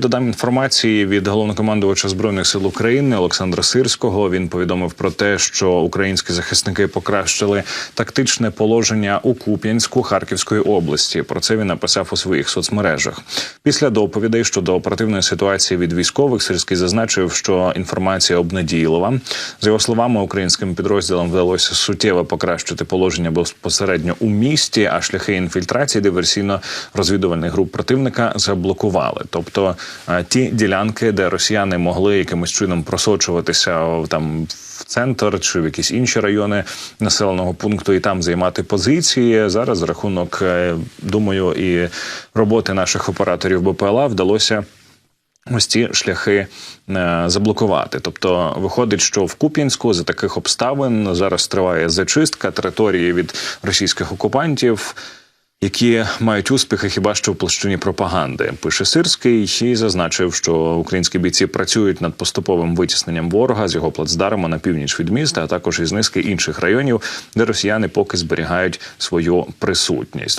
Додам інформації від головнокомандувача збройних сил України Олександра Сирського. Він повідомив про те, що українські захисники покращили тактичне положення у Куп'янську Харківської області. Про це він написав у своїх соцмережах. Після доповідей щодо оперативної ситуації від військових Сирський зазначив, що інформація обнадійлива. За його словами, українським підрозділам вдалося суттєво покращити положення безпосередньо у місті, а шляхи інфільтрації диверсійно-розвідувальних груп противника заблокували. Тобто ті ділянки, де росіяни могли якимось чином просочуватися там в центр чи в якісь інші райони населеного пункту і там займати позиції. Зараз за рахунок, е, думаю, і роботи наших операторів БПЛА вдалося. Ось ці шляхи е, заблокувати. Тобто виходить, що в Куп'янську за таких обставин зараз триває зачистка території від російських окупантів, які мають успіхи хіба що в площині пропаганди. Пише Сирський і зазначив, що українські бійці працюють над поступовим витісненням ворога з його плацдарма на північ від міста, а також із низки інших районів, де росіяни поки зберігають свою присутність.